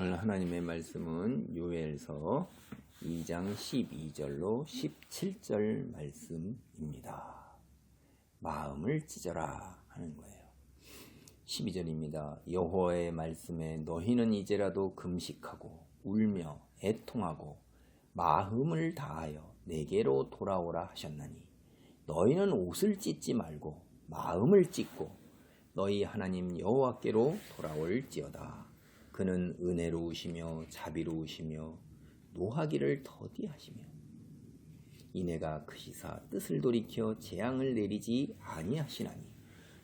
오늘 하나님의 말씀은 요엘서 2장 12절로 17절 말씀입니다. 마음을 찢어라 하는 거예요. 12절입니다. 여호와의 말씀에 너희는 이제라도 금식하고 울며 애통하고 마음을 다하여 내게로 돌아오라 하셨나니 너희는 옷을 찢지 말고 마음을 찢고 너희 하나님 여호와께로 돌아올지어다. 그는 은혜로우시며 자비로우시며 노하기를 더디하시며 이내가 크시사 뜻을 돌이켜 재앙을 내리지 아니하시나니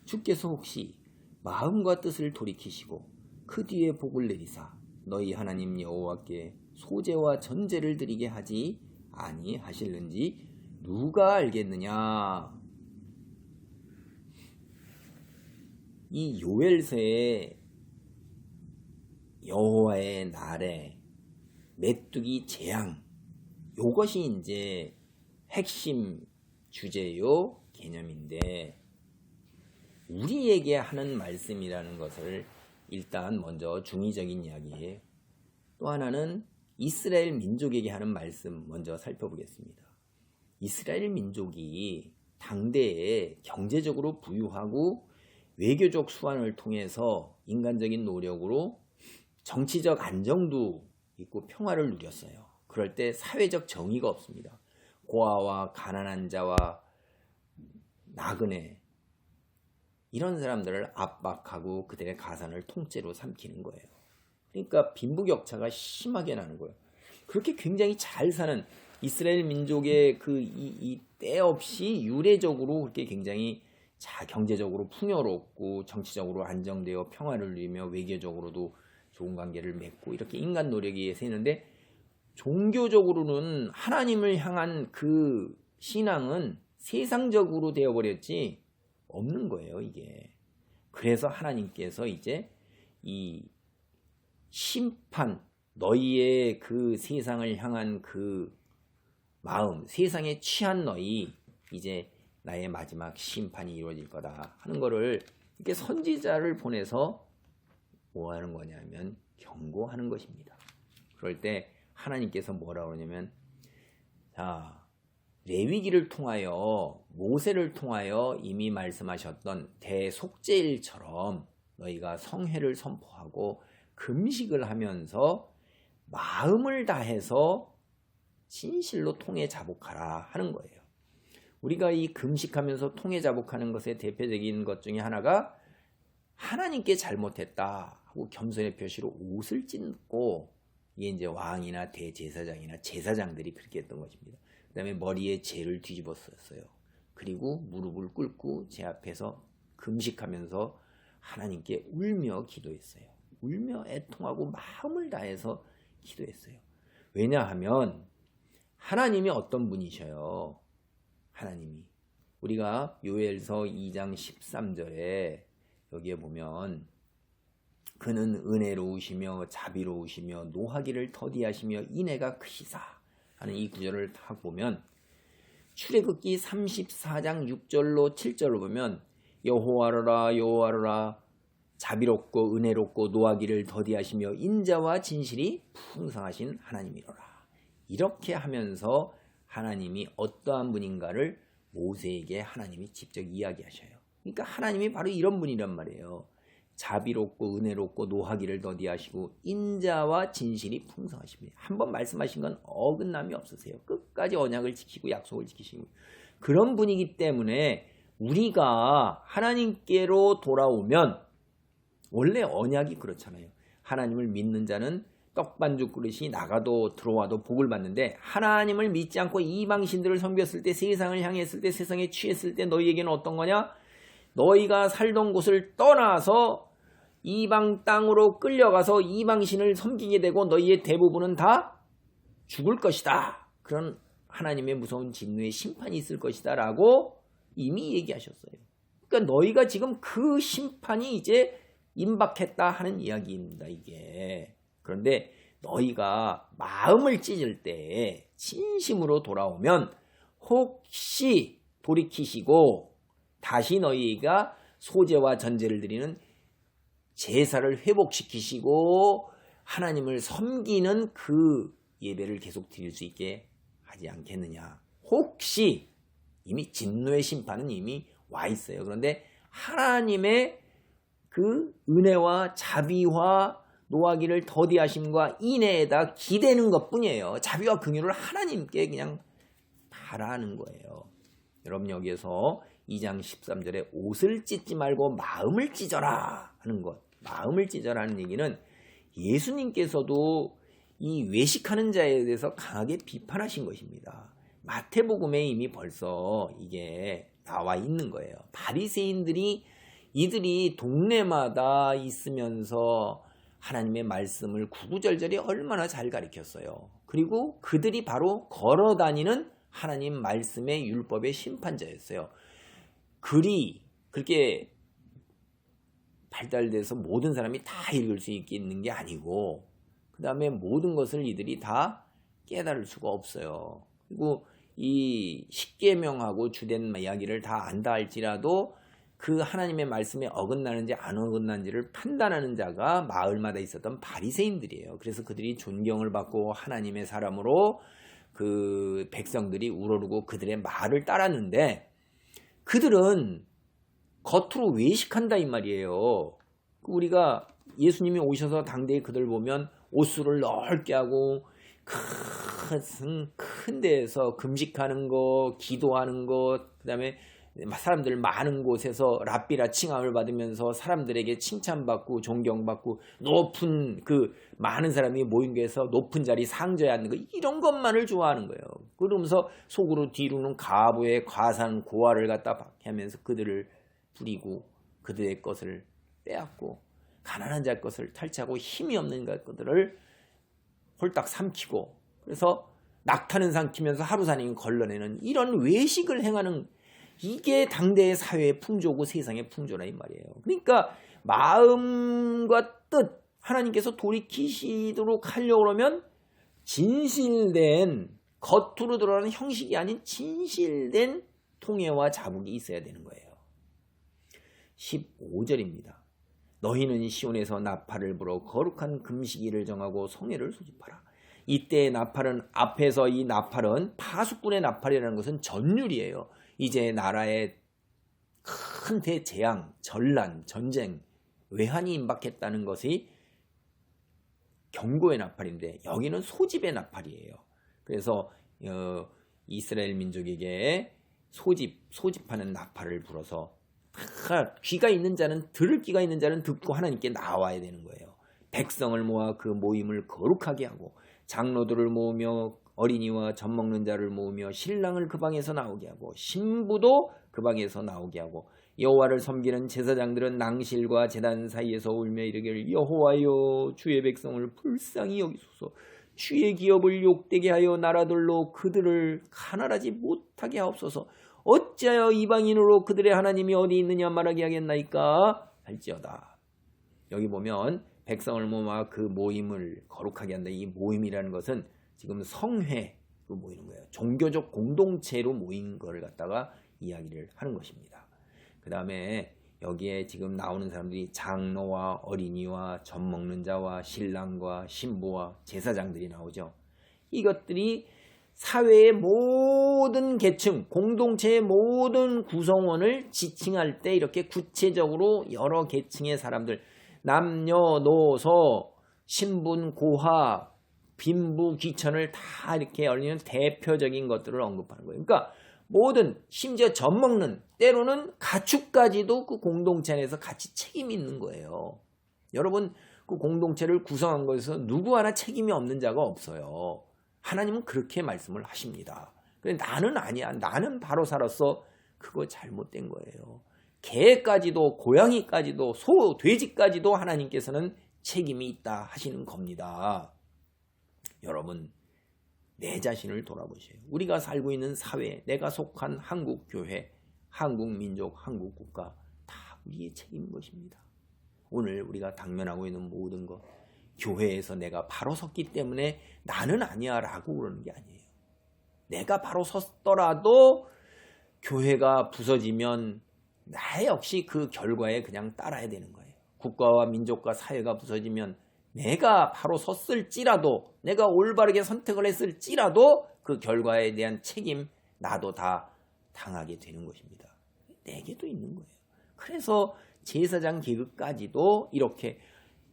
주께서 혹시 마음과 뜻을 돌이키시고 그 뒤에 복을 내리사 너희 하나님 여호와께 소재와 전제를 드리게 하지 아니하실는지 누가 알겠느냐? 이 요엘서에 여호와의 날에 메뚜기 재앙 요것이 이제 핵심 주제요 개념인데 우리에게 하는 말씀이라는 것을 일단 먼저 중의적인 이야기예요. 또 하나는 이스라엘 민족에게 하는 말씀 먼저 살펴보겠습니다. 이스라엘 민족이 당대에 경제적으로 부유하고 외교적 수완을 통해서 인간적인 노력으로 정치적 안정도 있고 평화를 누렸어요. 그럴 때 사회적 정의가 없습니다. 고아와 가난한 자와 나그네 이런 사람들을 압박하고 그들의 가산을 통째로 삼키는 거예요. 그러니까 빈부격차가 심하게 나는 거예요. 그렇게 굉장히 잘 사는 이스라엘 민족의 그이 때 없이 유례적으로 그렇게 굉장히 자 경제적으로 풍요롭고 정치적으로 안정되어 평화를 누리며 외교적으로도 좋은 관계를 맺고 이렇게 인간 노력에 의해서 했는데 종교적으로는 하나님을 향한 그 신앙은 세상적으로 되어버렸지 없는 거예요 이게. 그래서 하나님께서 이제 이 심판 너희의 그 세상을 향한 그 마음 세상에 취한 너희 이제 나의 마지막 심판이 이루어질 거다 하는 거를 이렇게 선지자를 보내서 뭐 하는 거냐면 경고하는 것입니다. 그럴 때 하나님께서 뭐라고 그러냐면 자 레위기를 통하여 모세를 통하여 이미 말씀하셨던 대속죄일처럼 너희가 성회를 선포하고 금식을 하면서 마음을 다해서 진실로 통해 자복하라 하는 거예요. 우리가 이 금식하면서 통해 자복하는 것의 대표적인 것 중에 하나가 하나님께 잘못했다 하고 겸손의 표시로 옷을 찢고 이게 이제 왕이나 대제사장이나 제사장들이 그렇게 했던 것입니다. 그 다음에 머리에 재를 뒤집었었어요. 그리고 무릎을 꿇고 제 앞에서 금식하면서 하나님께 울며 기도했어요. 울며 애통하고 마음을 다해서 기도했어요. 왜냐하면 하나님이 어떤 분이셔요? 하나님이. 우리가 요엘서 2장 13절에 여기에 보면 그는 은혜로우시며 자비로우시며 노하기를 더디하시며 인애가 크시사 하는 이 구절을 딱 보면 출애굽기 34장 6절로 7절로 보면 여호와로라 여호와로라 자비롭고 은혜롭고 노하기를 더디하시며 인자와 진실이 풍성하신 하나님이로라 이렇게 하면서 하나님이 어떠한 분인가를 모세에게 하나님이 직접 이야기하셔요. 그러니까 하나님이 바로 이런 분이란 말이에요. 자비롭고 은혜롭고 노하기를 더디하시고 인자와 진실이 풍성하십니다. 한 번 말씀하신 건 어긋남이 없으세요. 끝까지 언약을 지키고 약속을 지키시고 그런 분이기 때문에 우리가 하나님께로 돌아오면 원래 언약이 그렇잖아요. 하나님을 믿는 자는 떡반죽 그릇이 나가도 들어와도 복을 받는데 하나님을 믿지 않고 이방신들을 섬겼을 때 세상을 향했을 때 세상에 취했을 때 너희에게는 어떤 거냐? 너희가 살던 곳을 떠나서 이방 땅으로 끌려가서 이방신을 섬기게 되고 너희의 대부분은 다 죽을 것이다. 그런 하나님의 무서운 진노의 심판이 있을 것이다 라고 이미 얘기하셨어요. 그러니까 너희가 지금 그 심판이 이제 임박했다 하는 이야기입니다. 이게. 그런데 너희가 마음을 찢을 때 진심으로 돌아오면 혹시 돌이키시고 다시 너희가 소재와 전제를 드리는 제사를 회복시키시고 하나님을 섬기는 그 예배를 계속 드릴 수 있게 하지 않겠느냐. 혹시 이미 진노의 심판은 이미 와 있어요. 그런데 하나님의 그 은혜와 자비와 노하기를 더디하심과 인애에다 기대는 것 뿐이에요. 자비와 긍휼을 하나님께 그냥 바라는 거예요. 여러분 여기에서 2장 13절에 옷을 찢지 말고 마음을 찢어라 하는 것. 마음을 찢어라는 얘기는 예수님께서도 이 외식하는 자에 대해서 강하게 비판하신 것입니다. 마태복음에 이미 벌써 이게 나와 있는 거예요. 바리새인들이 이들이 동네마다 있으면서 하나님의 말씀을 구구절절히 얼마나 잘 가르쳤어요. 그리고 그들이 바로 걸어 다니는 하나님 말씀의 율법의 심판자였어요. 글이 그렇게 발달돼서 모든 사람이 다 읽을 수 있는 게 아니고 그 다음에 모든 것을 이들이 다 깨달을 수가 없어요. 그리고 이 십계명하고 주된 이야기를 다 안다 할지라도 그 하나님의 말씀에 어긋나는지 안 어긋나는지를 판단하는 자가 마을마다 있었던 바리새인들이에요. 그래서 그들이 존경을 받고 하나님의 사람으로 그 백성들이 우러르고 그들의 말을 따랐는데 그들은 겉으로 외식한다 이 말이에요. 우리가 예수님이 오셔서 당대에 그들 보면 옷수를 넓게 하고 큰, 큰 데에서 금식하는 거, 기도하는 것, 그 다음에 사람들 많은 곳에서 랍비라 칭함을 받으면서 사람들에게 칭찬받고 존경받고 높은 그 많은 사람이 모인 곳에서 높은 자리 상저에 앉는 거 이런 것만을 좋아하는 거예요. 그러면서 속으로 뒤로는 가부의 과산 고아를 갖다 박해하면서 그들을 부리고 그들의 것을 빼앗고 가난한 자의 것을 탈취하고 힘이 없는 것들을 홀딱 삼키고 그래서 낙타는 삼키면서 하루사님 걸러내는 이런 외식을 행하는 이게 당대의 사회의 풍조고 세상의 풍조라 이 말이에요. 그러니까 마음과 뜻 하나님께서 돌이키시도록 하려고 그러면 진실된 겉으로 드러나는 형식이 아닌 진실된 통해와 자국이 있어야 되는 거예요. 15절입니다. 너희는 시온에서 나팔을 불어 거룩한 금식일을 정하고 성회를 소집하라. 이때의 나팔은 앞에서 이 나팔은 파수꾼의 나팔이라는 것은 전율이에요. 이제 나라에 큰 대재앙, 전란, 전쟁, 외환이 임박했다는 것이 경고의 나팔인데 여기는 소집의 나팔이에요. 그래서 어, 이스라엘 민족에게 소집, 소집하는 나팔을 불어서 귀가 있는 자는 들을 귀가 있는 자는 듣고 하나님께 나와야 되는 거예요. 백성을 모아 그 모임을 거룩하게 하고 장로들을 모으며 어린이와 젖 먹는 자를 모으며 신랑을 그 방에서 나오게 하고 신부도 그 방에서 나오게 하고 여호와를 섬기는 제사장들은 낭실과 제단 사이에서 울며 이르기를 여호와여 주의 백성을 불쌍히 여기소서 주의 기업을 욕되게 하여 나라들로 그들을 가난하지 못하게 하옵소서 어찌하여 이방인으로 그들의 하나님이 어디 있느냐 말하게 하겠나이까 할지어다 여기 보면 백성을 모아 그 모임을 거룩하게 한다 이 모임이라는 것은 지금 성회로 모이는 거예요. 종교적 공동체로 모인 거를 갖다가 이야기를 하는 것입니다. 그 다음에 여기에 지금 나오는 사람들이 장로와 어린이와 젖 먹는 자와 신랑과 신부와 제사장들이 나오죠. 이것들이 사회의 모든 계층, 공동체의 모든 구성원을 지칭할 때 이렇게 구체적으로 여러 계층의 사람들, 남녀노소, 신분, 고하, 빈부 귀천을 다 이렇게 열리는 대표적인 것들을 언급하는 거예요. 그러니까 모든 심지어 젖 먹는 때로는 가축까지도 그 공동체 안에서 같이 책임이 있는 거예요. 여러분 그 공동체를 구성한 것에서 누구 하나 책임이 없는 자가 없어요. 하나님은 그렇게 말씀을 하십니다. 근데 나는 아니야. 나는 바로 살았어. 그거 잘못된 거예요. 개까지도 고양이까지도 소 돼지까지도 하나님께서는 책임이 있다 하시는 겁니다. 여러분 내 자신을 돌아보세요. 우리가 살고 있는 사회, 내가 속한 한국 교회, 한국 민족, 한국 국가 다 우리의 책임인 것입니다. 오늘 우리가 당면하고 있는 모든 것 교회에서 내가 바로 섰기 때문에 나는 아니야 라고 그러는 게 아니에요. 내가 바로 섰더라도 교회가 부서지면 나 역시 그 결과에 그냥 따라야 되는 거예요. 국가와 민족과 사회가 부서지면 내가 바로 섰을지라도 내가 올바르게 선택을 했을지라도 그 결과에 대한 책임 나도 다 당하게 되는 것입니다. 내게도 있는 거예요. 그래서 제사장 계급까지도 이렇게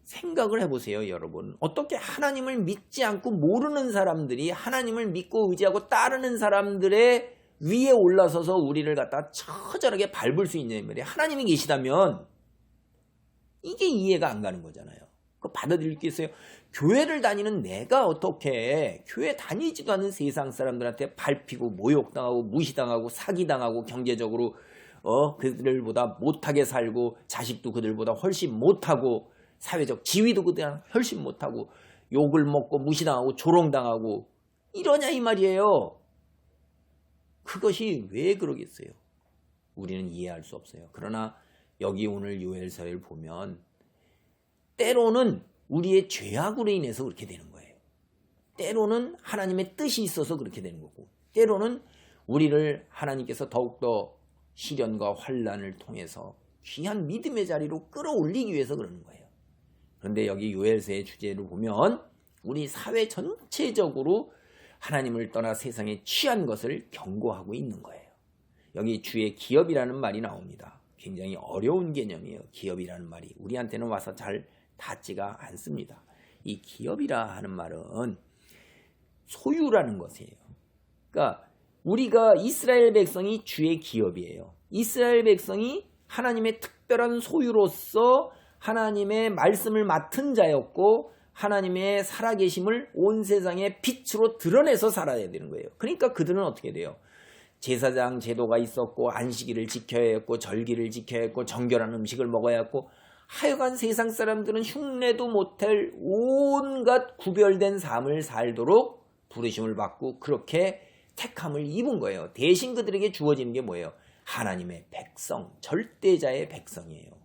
생각을 해보세요, 여러분. 어떻게 하나님을 믿지 않고 모르는 사람들이 하나님을 믿고 의지하고 따르는 사람들의 위에 올라서서 우리를 갖다 처절하게 밟을 수 있냐 말이에요. 하나님이 계시다면 이게 이해가 안 가는 거잖아요. 그 받아들일 게 있어요. 교회를 다니는 내가 어떻게 교회 다니지도 않은 세상 사람들한테 밟히고 모욕당하고 무시당하고 사기당하고 경제적으로 어 그들보다 못하게 살고 자식도 그들보다 훨씬 못하고 사회적 지위도 그들 훨씬 못하고 욕을 먹고 무시당하고 조롱당하고 이러냐 이 말이에요. 그것이 왜 그러겠어요? 우리는 이해할 수 없어요. 그러나 여기 오늘 요엘서를 보면 때로는 우리의 죄악으로 인해서 그렇게 되는 거예요. 때로는 하나님의 뜻이 있어서 그렇게 되는 거고 때로는 우리를 하나님께서 더욱더 시련과 환란을 통해서 귀한 믿음의 자리로 끌어올리기 위해서 그러는 거예요. 그런데 여기 요엘서의 주제를 보면 우리 사회 전체적으로 하나님을 떠나 세상에 취한 것을 경고하고 있는 거예요. 여기 주의 기업이라는 말이 나옵니다. 굉장히 어려운 개념이에요. 기업이라는 말이 우리한테는 와서 잘 닿지가 않습니다. 이 기업이라 하는 말은 소유라는 것이에요. 그러니까 우리가 이스라엘 백성이 주의 기업이에요. 이스라엘 백성이 하나님의 특별한 소유로서 하나님의 말씀을 맡은 자였고 하나님의 살아계심을 온 세상에 빛으로 드러내서 살아야 되는 거예요. 그러니까 그들은 어떻게 돼요? 제사장 제도가 있었고 안식일을 지켜야 했고 절기를 지켜야 했고 정결한 음식을 먹어야 했고 하여간 세상 사람들은 흉내도 못할 온갖 구별된 삶을 살도록 부르심을 받고 그렇게 택함을 입은 거예요. 대신 그들에게 주어지는 게 뭐예요? 하나님의 백성, 절대자의 백성이에요.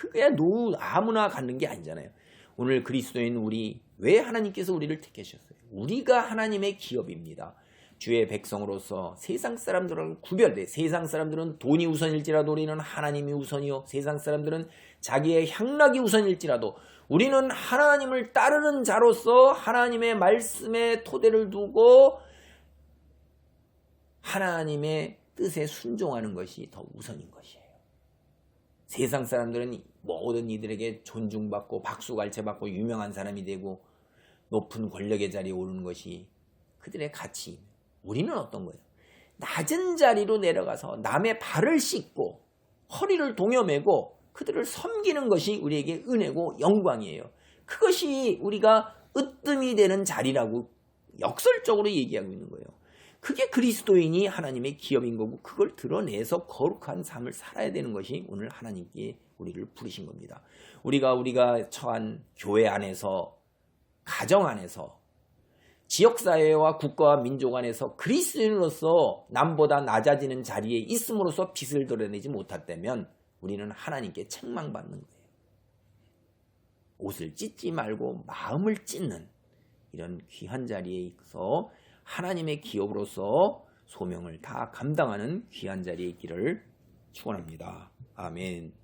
그게 노 아무나 갖는 게 아니잖아요. 오늘 그리스도인 우리 왜 하나님께서 우리를 택하셨어요? 우리가 하나님의 기업입니다. 주의 백성으로서 세상 사람들은 구별돼. 세상 사람들은 돈이 우선일지라도 우리는 하나님이 우선이요. 세상 사람들은 자기의 향락이 우선일지라도 우리는 하나님을 따르는 자로서 하나님의 말씀에 토대를 두고 하나님의 뜻에 순종하는 것이 더 우선인 것이에요. 세상 사람들은 모든 이들에게 존중받고 박수갈채받고 유명한 사람이 되고 높은 권력의 자리에 오르는 것이 그들의 가치. 우리는 어떤 거예요? 낮은 자리로 내려가서 남의 발을 씻고 허리를 동여매고 그들을 섬기는 것이 우리에게 은혜고 영광이에요. 그것이 우리가 으뜸이 되는 자리라고 역설적으로 얘기하고 있는 거예요. 그게 그리스도인이 하나님의 기업인 거고 그걸 드러내서 거룩한 삶을 살아야 되는 것이 오늘 하나님께 우리를 부르신 겁니다. 우리가 우리가 처한 교회 안에서 가정 안에서 지역사회와 국가와 민족 안에서 그리스도인으로서 남보다 낮아지는 자리에 있음으로써 빛을 드러내지 못했다면 우리는 하나님께 책망받는 거예요. 옷을 찢지 말고 마음을 찢는 이런 귀한 자리에 있어 하나님의 기업으로서 소명을 다 감당하는 귀한 자리에 있기를 축원합니다. 아멘.